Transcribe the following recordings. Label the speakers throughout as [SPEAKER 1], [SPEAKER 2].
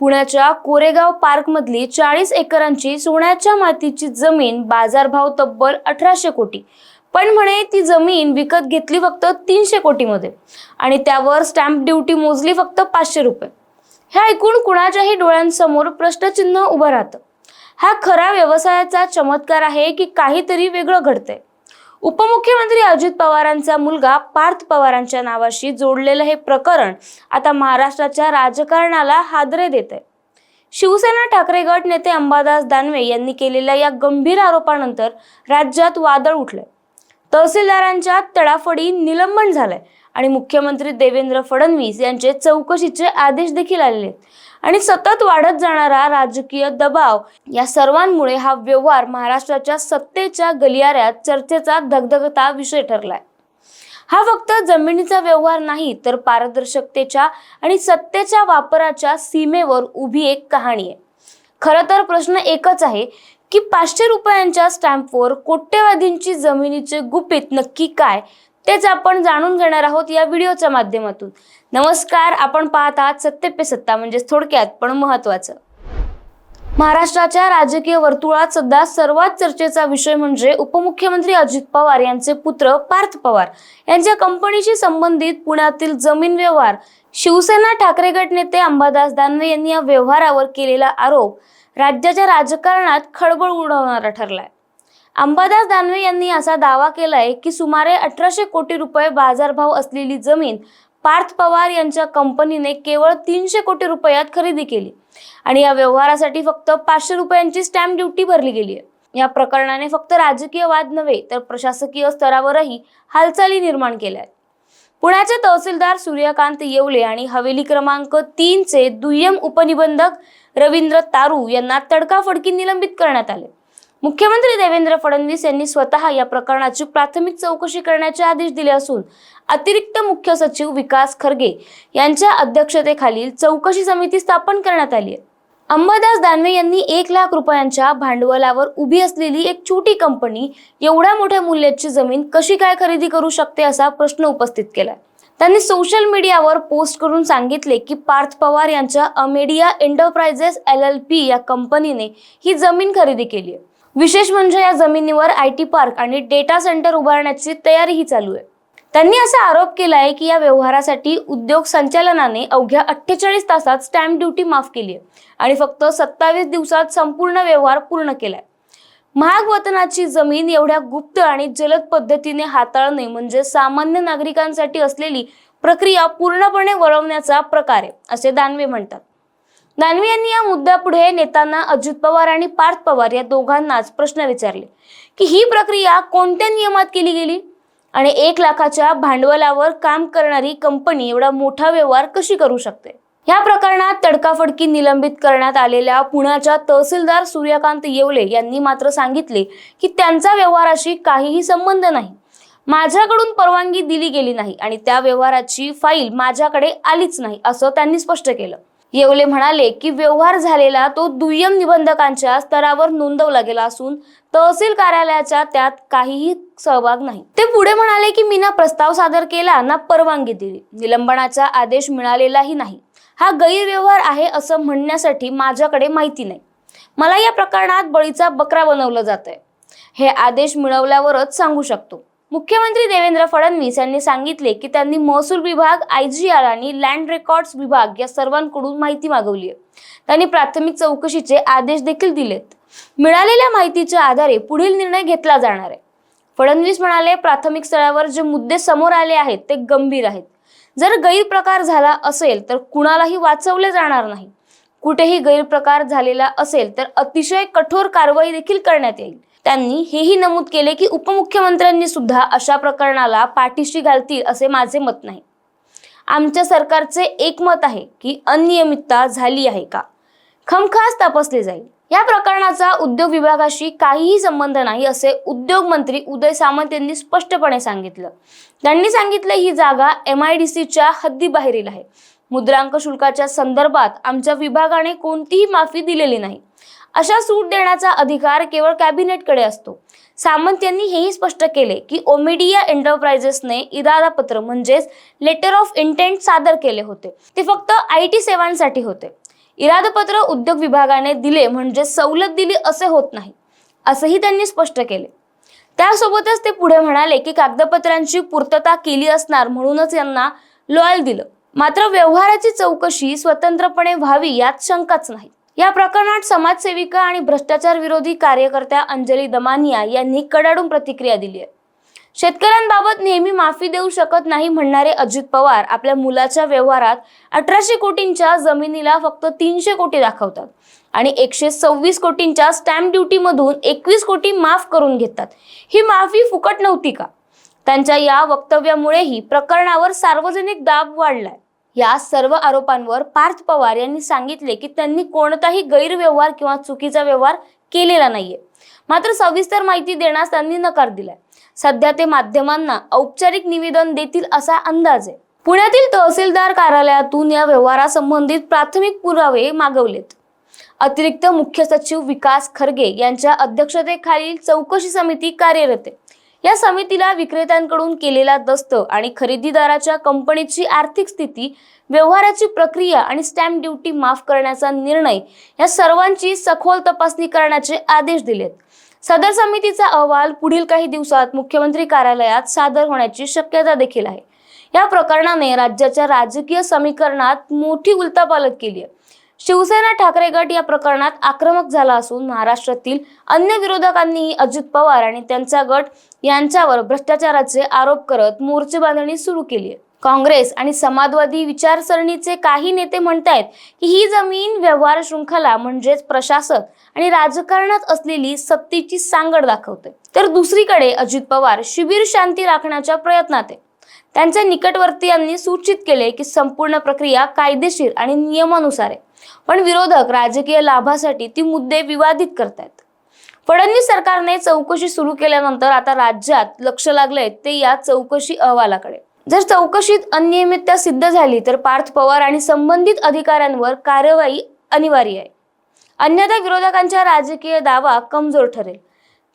[SPEAKER 1] पुण्याच्या कोरेगाव पार्कमधली चाळीस एकरांची सोन्याच्या मातीची जमीन बाजारभाव तब्बल अठराशे कोटी. पण म्हणे ती जमीन विकत घेतली फक्त तीनशे कोटीमध्ये. आणि त्यावर स्टॅम्प ड्युटी मोजली फक्त पाचशे रुपये. हे ऐकून कुणाच्याही डोळ्यांसमोर प्रश्नचिन्ह उभं राहतं. हा खरा व्यवसायाचा चमत्कार आहे की काहीतरी वेगळं घडतंय. उपमुख्यमंत्री अजित पवारांचा मुलगा पार्थ पवारांच्या नावाशी जोडलेलं हे प्रकरण आता महाराष्ट्राच्या राजकारणाला हादरे देत आहे शिवसेना ठाकरे गट नेते अंबादास दानवे यांनी केलेल्या या गंभीर आरोपानंतर राज्यात वादळ उठलंय. तहसीलदारांच्या तडाफडी निलंबन झालंय. आणि मुख्यमंत्री देवेंद्र फडणवीस यांचे चौकशीचे आदेश देखील आलेले आहेत. आणि सतत वाढत जाणारा राजकीय दबाव या सर्वांमुळे हा व्यवहार महाराष्ट्राच्या सत्तेच्या गलियाऱ्यात चर्चेचा धगधगता विषय ठरलाय. हा फक्त जमिनीचा व्यवहार नाही तर पारदर्शकतेच्या आणि सत्तेच्या वापराच्या सीमेवर उभी एक कहाणी आहे. खरं तर प्रश्न एकच आहे की पाचशे रुपयांच्या स्टॅम्पवर कोट्यवधींची जमिनीचे गुपित नक्की काय? तेच आपण जाणून घेणार आहोत या व्हिडिओच्या माध्यमातून. नमस्कार आपण पाहत आहात सत्य पे सत्ता म्हणजेच थोडक्यात पण महत्वाचं महाराष्ट्राच्या राजकीय वर्तुळात सध्या सर्वात चर्चेचा विषय म्हणजे उपमुख्यमंत्री अजित पवार यांचे पुत्र पार्थ पवार. यांच्या कंपनीशी संबंधित पुण्यातील जमीन व्यवहार शिवसेना ठाकरे गट नेते अंबादास दानवे यांनी या व्यवहारावर केलेला आरोप राज्याच्या राजकारणात खळबळ उडवणारा ठरलाय. अंबादास दानवे यांनी असा दावा केलाय की सुमारे अठराशे कोटी रुपये बाजारभाव असलेली जमीन पार्थ पवार यांच्या कंपनीने केवळ तीनशे कोटी रुपयात खरेदी केली. आणि या व्यवहारासाठी फक्त पाचशे रुपयांची स्टॅम्प ड्युटी भरली गेली आहे. या प्रकरणाने फक्त राजकीय वाद नव्हे तर प्रशासकीय स्तरावरही हालचाली निर्माण केल्या आहेत. पुण्याचे तहसीलदार सूर्यकांत येवले आणि हवेली क्रमांक तीनचे दुय्यम उपनिबंधक रवींद्र तारू यांना तडकाफडकी निलंबित करण्यात आले. मुख्यमंत्री देवेंद्र फडणवीस यांनी स्वतः या प्रकरणाची प्राथमिक चौकशी करण्याचे आदेश दिले असून अतिरिक्त मुख्य सचिव विकास खरगे यांच्या अध्यक्षतेखालील चौकशी समिती स्थापन करण्यात आली आहे. अंबादास दानवे यांनी एक लाख रुपयांच्या भांडवलावर उभी असलेली एक छोटी कंपनी एवढ्या मोठ्या मूल्याची जमीन कशी काय खरेदी करू शकते असा प्रश्न उपस्थित केला त्यांनी सोशल मीडियावर पोस्ट करून सांगितले की पार्थ पवार यांच्या Amadea enterprises L L P या कंपनीने ही जमीन खरेदी केली आहे. विशेष म्हणजे या जमिनीवर आय टी पार्क आणि डेटा सेंटर उभारण्याची तयारीही चालू आहे. त्यांनी असा आरोप केला आहे की या व्यवहारासाठी उद्योग संचालनाने अवघ्या अठ्ठेचाळीस तासात स्टॅम्प ड्युटी माफ केली आहे आणि फक्त सत्तावीस दिवसात संपूर्ण व्यवहार पूर्ण केलाय. महाग वतनाची जमीन एवढ्या गुप्त आणि जलद पद्धतीने हाताळणे म्हणजे सामान्य नागरिकांसाठी असलेली प्रक्रिया पूर्णपणे वळवण्याचा प्रकार आहे असे दानवे म्हणतात. दानवे यांनी या मुद्द्यापुढे नेत्यांना अजित पवार आणि पार्थ पवार या दोघांनाच प्रश्न विचारले की ही प्रक्रिया कोणत्या नियमात केली गेली? आणि एक लाखाच्या भांडवलावर काम करणारी कंपनी एवढा मोठा व्यवहार कशी करू शकते? या प्रकरणात तडकाफडकी निलंबित करण्यात आलेल्या पुण्याच्या तहसीलदार सूर्यकांत येवले यांनी मात्र सांगितले की त्यांचा व्यवहाराशी काहीही संबंध नाही. माझ्याकडून परवानगी दिली गेली नाही आणि त्या व्यवहाराची फाईल माझ्याकडे आलीच नाही असं त्यांनी स्पष्ट केलं. येवले म्हणाले की व्यवहार झालेला तो दुय्यम निबंधकांच्या स्तरावर नोंदवला गेला असून तहसील कार्यालयाच्या त्यात काहीही सहभाग नाही. ते पुढे म्हणाले की मी ना प्रस्ताव सादर केला ना परवानगी दिली. निलंबनाचा आदेश मिळालेलाही नाही. हा गैरव्यवहार आहे असं म्हणण्यासाठी माझ्याकडे माहिती नाही. मला या प्रकरणात बळीचा बकरा बनवलं जात आहे हे आदेश मिळवल्यावरच सांगू शकतो. मुख्यमंत्री देवेंद्र फडणवीस यांनी सांगितले की त्यांनी महसूल विभाग आय जी आर आणि लँड रेकॉर्ड्स विभाग या सर्वांकडून माहिती मागवली आहे. त्यांनी प्राथमिक चौकशीचे आदेश देखील दिलेत. मिळालेल्या माहितीच्या आधारे पुढील निर्णय घेतला जाणार आहे. फडणवीस म्हणाले प्राथमिक स्तरावर जे मुद्दे समोर आले आहेत ते गंभीर आहेत. जर गैरप्रकार झाला असेल तर कुणालाही वाचवले जाणार नाही. कुठेही गैरप्रकार झालेला असेल तर अतिशय कठोर कारवाई देखील करण्यात येईल. त्यांनी हेही नमूद केले की उपमुख्यमंत्र्यांनी सुद्धा अशा प्रकरणाला पाठीशी घालतील असे माझे मत नाही. आमच्या सरकारचे एक मत आहे की अनियमितता झाली आहे का? खमखास तपासले जाईल. या प्रकरणाचा उद्योग विभागाशी काहीही संबंध नाही असे उद्योग मंत्री उदय सामंत यांनी स्पष्टपणे सांगितलं. त्यांनी सांगितलं ही जागा एम आय डी सीच्या हद्दीबाहेरील आहे. मुद्रांक शुल्काच्या संदर्भात आमच्या विभागाने कोणतीही माफी दिलेली नाही. अशा सूट देण्याचा अधिकार केवळ कॅबिनेटकडे असतो. सामंत यांनी हेही स्पष्ट केले की ओमिडिया एंटरप्राइजेसने इरादापत्र म्हणजेच लेटर ऑफ इंटेंट सादर केले होते. ते फक्त आय टी सेवांसाठी होते. इरादपत्र उद्योग विभागाने दिले म्हणजे सवलत दिली असे होत नाही असंही त्यांनी स्पष्ट केले. त्यासोबतच ते पुढे म्हणाले की कागदपत्रांची पूर्तता केली असणार म्हणूनच यांना लॉयल दिलं. मात्र व्यवहाराची चौकशी स्वतंत्रपणे व्हावी यात शंकाच नाही. या प्रकरणात समाजसेविका आणि भ्रष्टाचार विरोधी कार्यकर्त्या अंजली दमानिया यांनी कडाडून प्रतिक्रिया दिली आहे. शेतकऱ्यांबाबत नेहमी माफी देऊ शकत नाही म्हणणारे अजित पवार आपल्या मुलाच्या व्यवहारात अठराशे कोटींच्या जमिनीला फक्त तीनशे कोटी दाखवतात आणि एकशे सव्वीस कोटींच्या स्टॅम्प ड्युटीमधून एकवीस कोटी माफ करून घेतात. ही माफी फुकट नव्हती का? त्यांच्या या वक्तव्यामुळेही प्रकरणावर सार्वजनिक दाब वाढलाय. या सर्व आरोपांवर पार्थ पवार यांनी सांगितले की त्यांनी कोणताही गैरव्यवहार किंवा चुकीचा व्यवहार केलेला नाहीये. मात्र सविस्तर माहिती देण्यास त्यांनी नकार दिलाय. सध्या ते माध्यमांना औपचारिक निवेदन देतील असा अंदाज आहे. पुण्यातील तहसीलदार कार्यालयातून या व्यवहारासंबंधित प्राथमिक पुरावे मागवलेत. अतिरिक्त मुख्य सचिव विकास खरगे यांच्या अध्यक्षतेखालील चौकशी समिती कार्यरत आहे. या समितीला विक्रेत्यांकडून केलेला दस्त आणि खरेदीदाराच्या कंपनीची आर्थिक स्थिती व्यवहाराची प्रक्रिया आणि स्टॅम्प ड्युटी माफ करण्याचा निर्णय या सर्वांची सखोल तपासणी करण्याचे आदेश दिलेत. सदर समितीचा अहवाल पुढील काही दिवसात मुख्यमंत्री कार्यालयात सादर होण्याची शक्यता देखील आहे. या प्रकरणाने राज्याच्या राजकीय समीकरणात मोठी उलथापालट केली आहे. शिवसेना ठाकरे गट या प्रकरणात आक्रमक झाला असून महाराष्ट्रातील अन्य विरोधकांनीही अजित पवार आणि त्यांचा गट यांच्यावर भ्रष्टाचाराचे आरोप करत मोर्चे बांधणी सुरू केली आहे. काँग्रेस आणि समाजवादी विचारसरणीचे काही नेते म्हणतायत की ही जमीन व्यवहार शृंखला म्हणजेच प्रशासक आणि राजकारणात असलेली सत्तेची सांगड दाखवते. तर दुसरीकडे अजित पवार शिबिर शांती राखण्याच्या प्रयत्नात आहे. त्यांच्या निकटवर्तीयांनी सूचित केले की संपूर्ण प्रक्रिया कायदेशीर आणि नियमानुसार आहे. पण विरोधक राजकीय लाभासाठी ती मुद्दे विवादित करतायत. फडणवीस सरकारने चौकशी सुरू केल्यानंतर आता राज्यात लक्ष लागलंय ते या चौकशी अहवालाकडे. जर चौकशीत अनियमितता सिद्ध झाली तर पार्थ पवार आणि संबंधित अधिकाऱ्यांवर कार्यवाही अनिवार्य आहे. अन्यथा विरोधकांचा राजकीय दावा कमजोर ठरेल.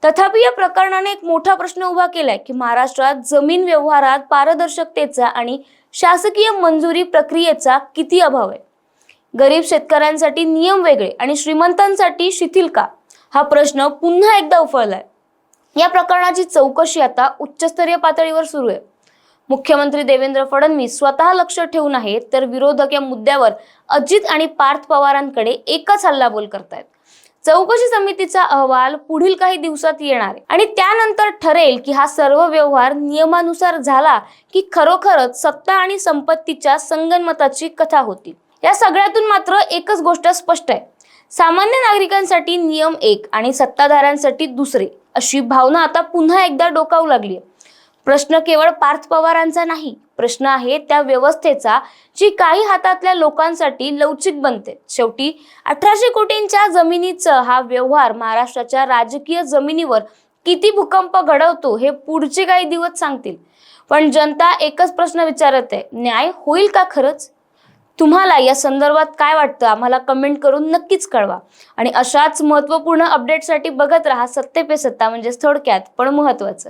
[SPEAKER 1] तथापि या प्रकरणाने एक मोठा प्रश्न उभा केलाय की महाराष्ट्रात जमीन व्यवहारात पारदर्शकतेचा आणि शासकीय मंजुरी प्रक्रियेचा किती अभाव आहे? गरीब शेतकऱ्यांसाठी नियम वेगळे आणि श्रीमंतांसाठी शिथिल का? हा प्रश्न पुन्हा एकदा उफळलाय. या प्रकरणाची चौकशी आता उच्चस्तरीय पातळीवर सुरू आहे. मुख्यमंत्री देवेंद्र फडणवीस स्वतः लक्ष ठेवून आहेत तर विरोधक या मुद्द्यावर अजित आणि पार्थ पवारांकडे एकच हल्लाबोल करतायत. चौकशी समितीचा अहवाल पुढील काही दिवसात येणार आहे आणि त्यानंतर ठरेल की हा सर्व व्यवहार नियमानुसार झाला की खरोखरच सत्ता आणि संपत्तीच्या संगनमताची कथा होती. या सगळ्यातून मात्र एकच गोष्ट स्पष्ट आहे. सामान्य नागरिकांसाठी नियम एक आणि सत्ताधाऱ्यांसाठी दुसरे अशी भावना आता पुन्हा एकदा डोकावू लागली प्रश्न केवळ पार्थ पवारांचा नाही प्रश्न आहे त्या व्यवस्थेचा जी काही हातातल्या लोकांसाठी लवचिक बनते. शेवटी अठराशे कोटींच्या जमिनीचा हा व्यवहार महाराष्ट्राच्या राजकीय जमिनीवर किती भूकंप घडवतो हे पुढचे काही दिवस सांगतील. पण जनता एकच प्रश्न विचारत आहे न्याय होईल का खरंच? तुम्हाला या संदर्भात काय वाटतं? आम्हाला कमेंट करून नक्कीच कळवा. आणि अशाच महत्त्वपूर्ण अपडेटसाठी बघत राहा सत्ते पे सत्ता म्हणजेच थोडक्यात पण महत्त्वाचं.